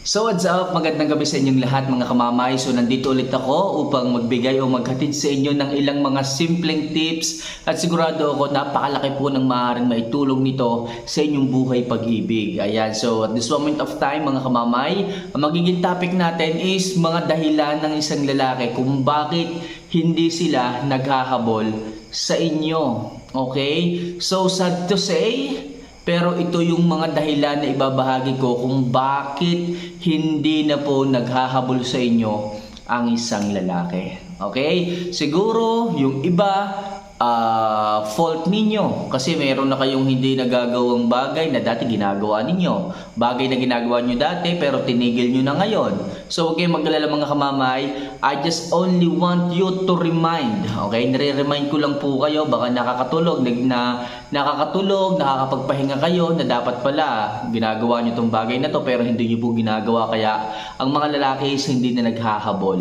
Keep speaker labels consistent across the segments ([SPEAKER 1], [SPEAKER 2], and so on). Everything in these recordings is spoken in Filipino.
[SPEAKER 1] So what's up? Magandang gabi sa inyong lahat mga kamamay. So nandito ulit ako upang magbigay o maghatid sa inyo ng ilang mga simpleng tips at sigurado ako napakalaki po ng maaaring maitulong nito sa inyong buhay pag-ibig. Ayan, so at this moment of time mga kamamay, ang magiging topic natin is mga dahilan ng isang lalaki kung bakit hindi sila naghahabol sa inyo. Okay? So sad to say, pero ito yung mga dahilan na ibabahagi ko kung bakit hindi na po naghahabol sa inyo ang isang lalaki. Okay? Siguro yung iba ah, fault ninyo kasi meron na kayong hindi nagagawang bagay na dati ginagawa ninyo. Bagay na ginagawa nyo dati pero tinigil nyo na ngayon. So kayong mag-alala mga kamamay. I just only want you to remind. Okay? Nire-remind ko lang po kayo baka nakakatulog nag- na nakakatulog, nakakapagpahinga kayo na dapat pala ginagawa nyo tong bagay na to pero hindi nyo po ginagawa kaya ang mga lalaki is hindi na naghahabol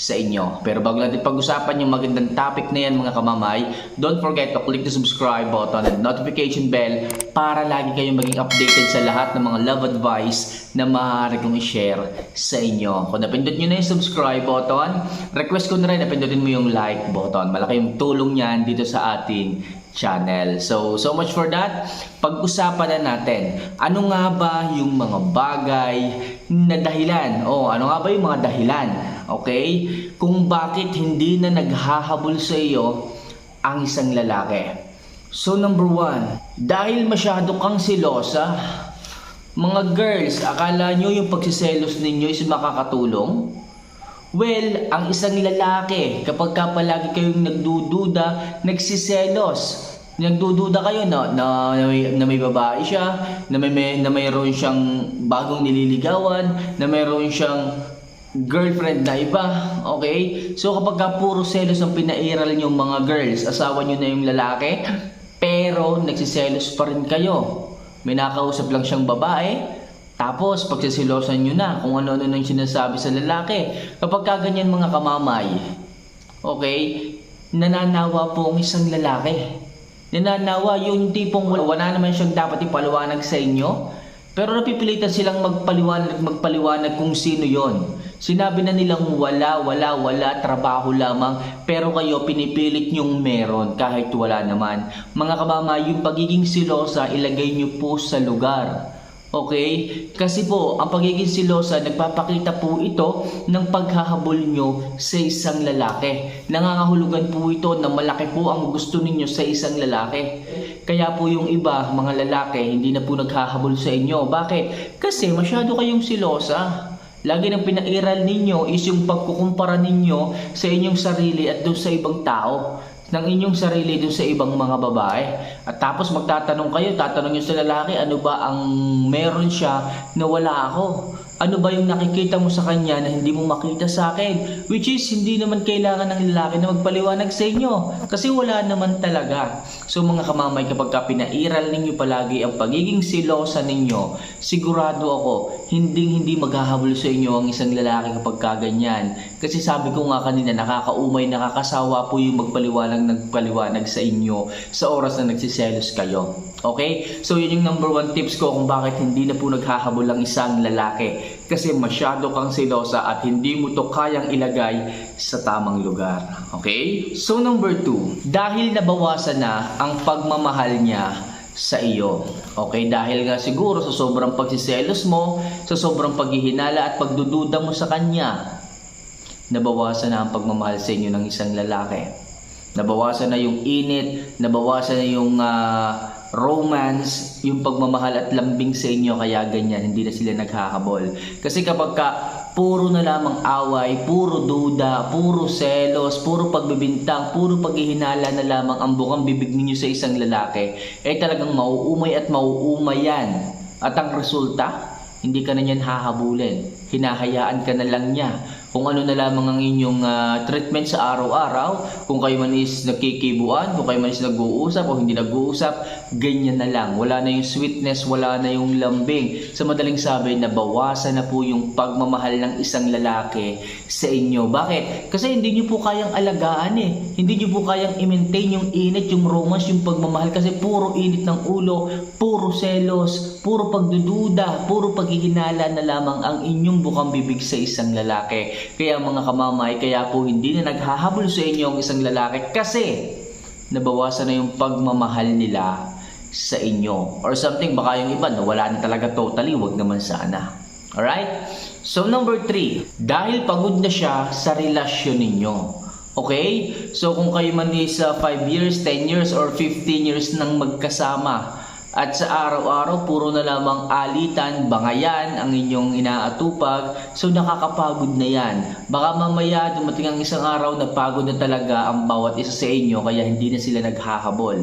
[SPEAKER 1] sa inyo. Pero bago natin pag-usapan yung magandang topic na yan mga kamamay, don't forget to click the subscribe button and notification bell para lagi kayong maging updated sa lahat ng mga love advice na maaari kong i-share sa inyo. Kung napindot nyo na yung subscribe button, request ko na rin na pindutin mo yung like button. Malaki yung tulong yan dito sa ating channel. So, so much for that. Pag-usapan na natin, ano nga ba yung mga bagay na dahilan? O, ano nga ba yung mga dahilan? Okay? Kung bakit hindi na naghahabol sa iyo ang isang lalaki. So, number one, dahil masyado kang silosa, mga girls, akala nyo yung pagsiselos ninyo is makakatulong? Well, ang isang lalaki, kapag ka palagi kayong nagdududa, nagsiselos, nagdududa kayo na, na, na, may, na may babae siya, na may, na mayroon siyang bagong nililigawan, na mayroon siyang girlfriend na iba, okay? So kapag ka puro selos ang pinairal niyo mga girls, asawa niyo na yung lalaki, pero nagsiselos pa rin kayo. May nakausap lang siyang babae, tapos, pagsisilosan nyo na kung ano-ano nang sinasabi sa lalaki. Kapag kaganyan mga kamamay, okay, nananawa po ang isang lalaki. Nananawa yung tipong wala, wala naman siyang dapat ipaliwanag sa inyo. Pero napipilitan silang magpaliwanag, magpaliwanag kung sino yon. Sinabi na nilang wala, wala, wala, trabaho lamang, pero kayo pinipilit nyong meron kahit wala naman. Mga kamamay, yung pagiging silosa, ilagay nyo po sa lugar. Okay? Kasi po, ang pagiging silosa, nagpapakita po ito ng paghahabol nyo sa isang lalaki. Nangangahulugan po ito na malaki po ang gusto ninyo sa isang lalaki. Kaya po yung iba, mga lalaki, hindi na po naghahabol sa inyo. Bakit? Kasi masyado kayong silosa. Lagi nang pinairal ninyo is yung pagkukumpara ninyo sa inyong sarili at doon sa ibang tao ng inyong sarili doon sa ibang mga babae. At tapos magtatanong kayo, tatanong nyo sa lalaki, ano ba ang meron siya na wala ako? Ano ba yung nakikita mo sa kanya na hindi mo makita sa akin? Which is, hindi naman kailangan ng lalaki na magpaliwanag sa inyo. Kasi wala naman talaga. So mga kamamay, kapag ka pinairal ninyo palagi ang pagiging silosa ninyo, sigurado ako, hindi hindi maghahabol sa inyo ang isang lalaki kapag kaganyan. Kasi sabi ko nga kanina, nakakaumay, nakakasawa po yung magpaliwanag nagpaliwanag sa inyo sa oras na nagsiselos kayo. Okay? So yun yung number one tips ko kung bakit hindi na po naghahabol ang isang lalaki. Kasi masyado kang silosa at hindi mo to kayang ilagay sa tamang lugar. Okay? So number two, dahil nabawasan na ang pagmamahal niya sa iyo. Okay, dahil nga siguro sa sobrang pagsiselos mo, sa sobrang paghihinala at pagdududa mo sa kanya, nabawasan na ang pagmamahal sa inyo ng isang lalaki. Nabawasan na yung init, nabawasan na yung ah, romance, yung pagmamahal at lambing sa inyo kaya ganyan, hindi na sila naghahabol. Kasi kapag ka puro na lamang away, puro duda, puro selos, puro pagbibintang, puro paghihinala na lamang ang bukang bibig ninyo sa isang lalaki, eh talagang mauumay at mauumay yan. At ang resulta, hindi ka na niyan hahabulin. Hinahayaan ka na lang niya. Kung ano na lamang ang inyong ah, treatment sa araw-araw, kung kayo man is nagkikibuan, kung kayo man is nag-uusap o hindi nag-uusap, ganyan na lang. Wala na yung sweetness, wala na yung lambing. Sa madaling sabi, nabawasan na po yung pagmamahal ng isang lalaki sa inyo. Bakit? Kasi hindi nyo po kayang alagaan eh. Hindi nyo po kayang i-maintain yung init, yung romance, yung pagmamahal kasi puro init ng ulo, puro selos, puro pagdududa, puro paghihinala na lamang ang inyong bukang bibig sa isang lalaki. Kaya mga kamamay, kaya po hindi na naghahabol sa inyo ang isang lalaki kasi nabawasan na yung pagmamahal nila sa inyo. Or something, baka yung iba nawala na talaga totally, wag naman sana. Alright? So number three, dahil pagod na siya sa relasyon ninyo. Okay? So kung kayo man is uh, 5 years, 10 years, or 15 years nang magkasama, at sa araw-araw, puro na lamang alitan, bangayan ang inyong inaatupag. So nakakapagod na yan. Baka mamaya dumating ang isang araw na pagod na talaga ang bawat isa sa inyo kaya hindi na sila naghahabol.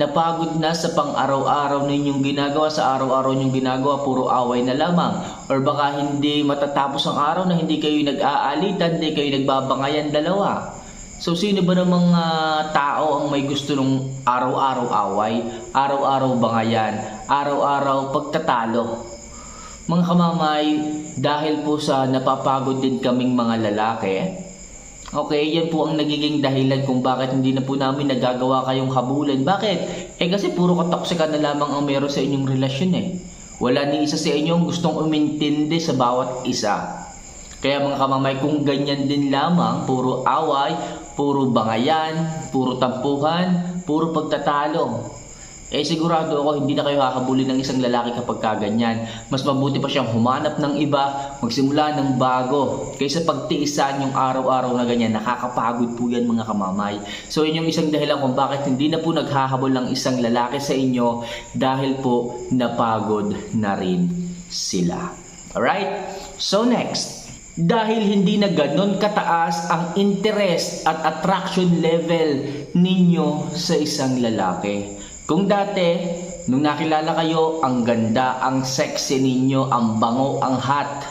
[SPEAKER 1] Napagod na sa pang-araw-araw ninyong ginagawa, sa araw-araw ninyong ginagawa, puro away na lamang. Or baka hindi matatapos ang araw na hindi kayo nag-aalitan, hindi kayo nagbabangayan dalawa. So sino ba namang ah, tao ang may gusto ng araw-araw away, araw-araw bangayan, araw-araw pagtatalo? Mga kamamay, dahil po sa napapagod din kaming mga lalaki, okay, yan po ang nagiging dahilan kung bakit hindi na po namin nagagawa kayong habulan. Bakit? Eh kasi puro katoksika na lamang ang meron sa inyong relasyon eh. Wala ni isa sa inyo ang gustong umintindi sa bawat isa. Kaya mga kamamay, kung ganyan din lamang, puro away, puro bangayan, puro tampuhan, puro pagtatalo. Eh sigurado ako hindi na kayo hakabulin ng isang lalaki kapag kaganyan. Mas mabuti pa siyang humanap ng iba, magsimula ng bago. Kaysa pagtiisan yung araw-araw na ganyan, nakakapagod po yan mga kamamay. So yun yung isang dahilan kung bakit hindi na po naghahabol ng isang lalaki sa inyo dahil po napagod na rin sila. Alright? So next, dahil hindi na ganon kataas ang interest at attraction level ninyo sa isang lalaki. Kung dati, nung nakilala kayo, ang ganda, ang sexy ninyo, ang bango, ang hot.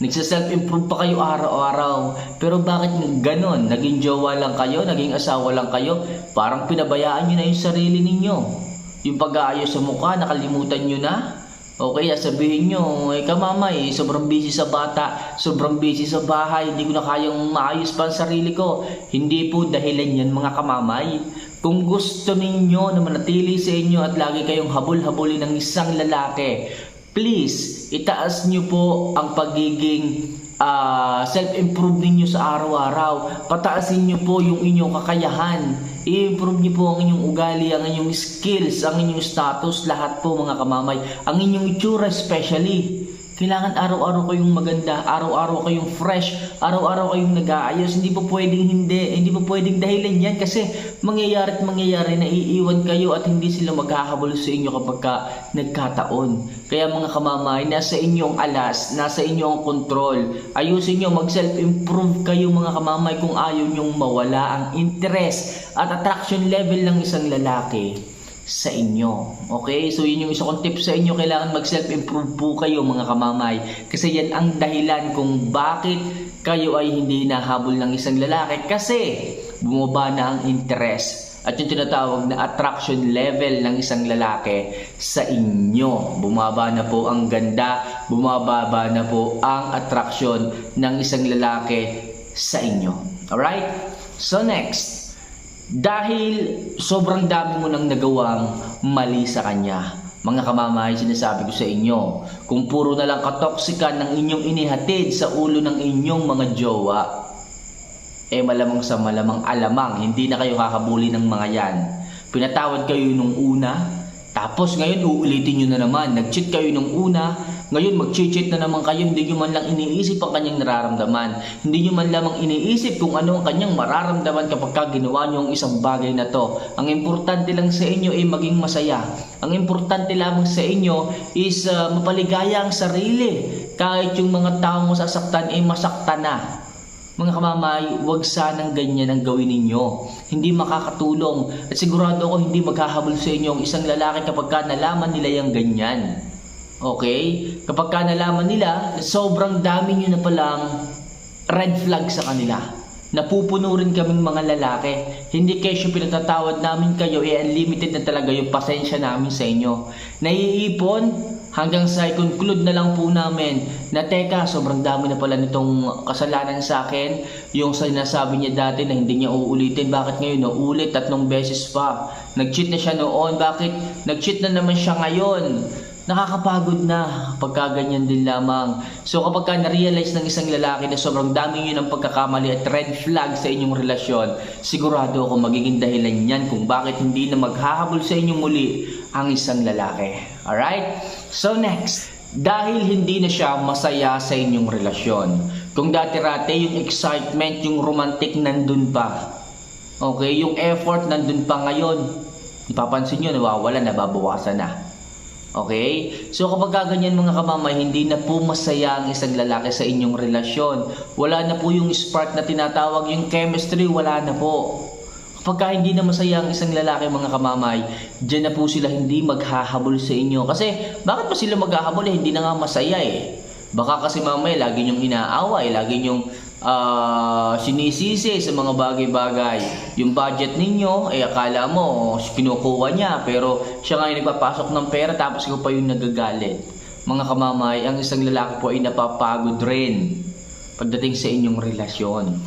[SPEAKER 1] Nagsa-self-improve pa kayo araw-araw. Pero bakit ganon? Naging jowa lang kayo, naging asawa lang kayo, parang pinabayaan nyo na yung sarili ninyo. Yung pag-aayos sa mukha, nakalimutan nyo na. Okay, sabihin nyo, eh kamamay, sobrang busy sa bata, sobrang busy sa bahay, hindi ko na kayang maayos pa ang sarili ko. Hindi po dahilan yan mga kamamay. Kung gusto ninyo na manatili sa inyo at lagi kayong habol-habulin ng isang lalaki, please, itaas nyo po ang pagiging ah, self-improve ninyo sa araw-araw. Pataasin nyo po yung inyong kakayahan. I-improve nyo po ang inyong ugali, ang inyong skills, ang inyong status, lahat po mga kamamay. Ang inyong itsura especially. Kailangan araw-araw kayong maganda, araw-araw kayong fresh, araw-araw kayong nag-aayos. Hindi po pwedeng hindi, hindi po pwedeng dahilan yan kasi mangyayari at mangyayari na iiwan kayo at hindi sila maghahabol sa inyo kapag ka nagkataon. Kaya mga kamamay, nasa inyong alas, nasa inyong control. Ayusin nyo, mag-self-improve kayo mga kamamay kung ayaw nyong mawala ang interest at attraction level ng isang lalaki sa inyo. Okay? So yun yung isa kong tip sa inyo. Kailangan mag-self-improve po kayo mga kamamay. Kasi yan ang dahilan kung bakit kayo ay hindi nahabol ng isang lalaki. Kasi bumaba na ang interest. At yung tinatawag na attraction level ng isang lalaki sa inyo. Bumaba na po ang ganda, bumababa na po ang attraction ng isang lalaki sa inyo. Alright? So next, dahil sobrang dami mo nang nagawang mali sa kanya. Mga kamamay, sinasabi ko sa inyo, kung puro na lang katoksikan ng inyong inihatid sa ulo ng inyong mga jowa, eh malamang sa malamang alamang, hindi na kayo kakabuli ng mga yan. Pinatawad kayo nung una, tapos ngayon uulitin nyo na naman, nag-cheat kayo nung una, ngayon mag-cheat na naman kayo, hindi nyo man lang iniisip ang kanyang nararamdaman. Hindi nyo man lamang iniisip kung ano ang kanyang mararamdaman kapag ka ginawa nyo ang isang bagay na to. Ang importante lang sa inyo ay maging masaya. Ang importante lamang sa inyo is uh, mapaligaya ang sarili. Kahit yung mga taong masasaktan ay masaktan na. Mga kamamay, huwag sanang ganyan ang gawin ninyo. Hindi makakatulong. At sigurado ako hindi maghahabol sa inyo ang isang lalaki kapag ka nalaman nila yung ganyan. Okay? Kapag ka nalaman nila, sobrang dami nyo na palang red flag sa kanila. Napupuno rin kaming mga lalaki. Hindi kesyo pinatatawad namin kayo, eh unlimited na talaga yung pasensya namin sa inyo. Naiipon, hanggang sa i-conclude na lang po namin na teka, sobrang dami na pala nitong kasalanan sa akin. Yung sinasabi niya dati na hindi niya uulitin, bakit ngayon naulit tatlong beses pa? Nag-cheat na siya noon, bakit nag-cheat na naman siya ngayon? nakakapagod na pagka ganyan din lamang. So kapag ka na-realize ng isang lalaki na sobrang dami yun ng pagkakamali at red flag sa inyong relasyon, sigurado ako magiging dahilan yan kung bakit hindi na maghahabol sa inyong muli ang isang lalaki. Alright? So next, dahil hindi na siya masaya sa inyong relasyon. Kung dati-rate yung excitement, yung romantic nandun pa. Okay, yung effort nandun pa ngayon. Ipapansin nyo, nawawala, nababawasan na. Okay? So kapag ganyan mga kamamay, hindi na po masaya ang isang lalaki sa inyong relasyon. Wala na po yung spark na tinatawag, yung chemistry, wala na po. Kapag hindi na masaya ang isang lalaki mga kamamay, dyan na po sila hindi maghahabol sa inyo. Kasi bakit pa sila maghahabol eh? Hindi na nga masaya eh. Baka kasi mamaya lagi niyong inaaway, lagi niyong ah, sinisisi sa mga bagay-bagay. Yung budget ninyo, eh akala mo, kinukuha niya, pero siya nga yung nagpapasok ng pera tapos ikaw pa yung nagagalit. Mga kamamay, ang isang lalaki po ay napapagod rin pagdating sa inyong relasyon.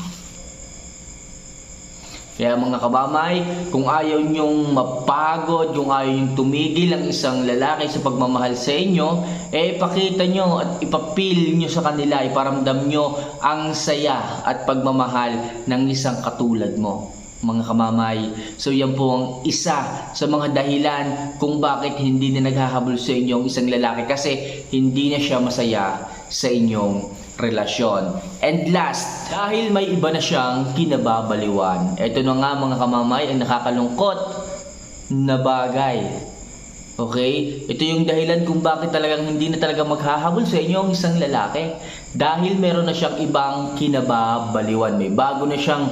[SPEAKER 1] Kaya mga kabamay, kung ayaw nyong mapagod, kung ayaw nyong tumigil ang isang lalaki sa pagmamahal sa inyo, eh ipakita nyo at ipapil nyo sa kanila, iparamdam nyo ang saya at pagmamahal ng isang katulad mo mga kamamay. So yan po ang isa sa mga dahilan kung bakit hindi na naghahabol sa inyo ang isang lalaki kasi hindi na siya masaya sa inyong relasyon. And last, dahil may iba na siyang kinababaliwan. Ito na nga mga kamamay ang nakakalungkot na bagay. Okay? Ito yung dahilan kung bakit talagang hindi na talaga maghahabol sa inyo ang isang lalaki. Dahil meron na siyang ibang kinababaliwan. May bago na siyang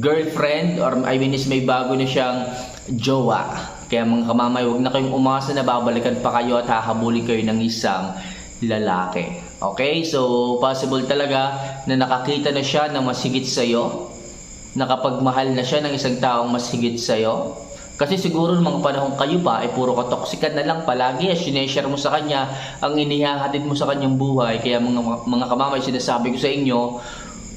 [SPEAKER 1] girlfriend or I mean is may bago na siyang jowa. Kaya mga kamamay, huwag na kayong umasa na babalikan pa kayo at hahabulin kayo ng isang lalaki. Okay? So, possible talaga na nakakita na siya ng mas higit sa'yo. Nakapagmahal na siya ng isang taong mas higit sa'yo. Kasi siguro ng mga panahon kayo pa ay puro katoksikan na lang palagi as sineshare mo sa kanya ang inihahatid mo sa kanyang buhay. Kaya mga, mga kamamay, sinasabi ko sa inyo,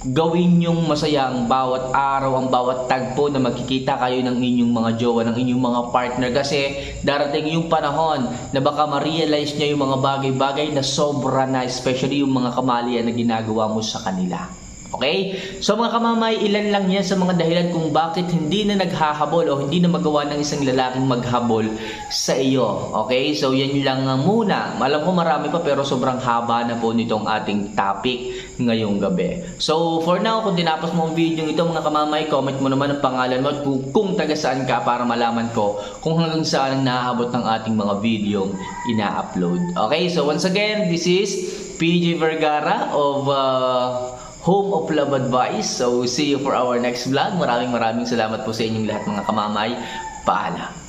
[SPEAKER 1] gawin yung masaya ang bawat araw, ang bawat tagpo na magkikita kayo ng inyong mga jowa, ng inyong mga partner kasi darating yung panahon na baka ma-realize niya yung mga bagay-bagay na sobra na, especially yung mga kamalian na ginagawa mo sa kanila. Okay? So mga kamamay, ilan lang yan sa mga dahilan kung bakit hindi na naghahabol o hindi na magawa ng isang lalaking maghabol sa iyo. Okay? So yan lang muna. Alam ko marami pa pero sobrang haba na po nitong ating topic ngayong gabi. So for now, kung tinapos mo ang video ito mga kamamay, comment mo naman ang pangalan mo at kung, kung taga saan ka para malaman ko kung hanggang saan ang naabot ng ating mga video ina-upload. Okay? So once again, this is PJ Vergara of uh, Home of Love Advice. So, see you for our next vlog. Maraming maraming salamat po sa inyong lahat mga kamamay. Paalam.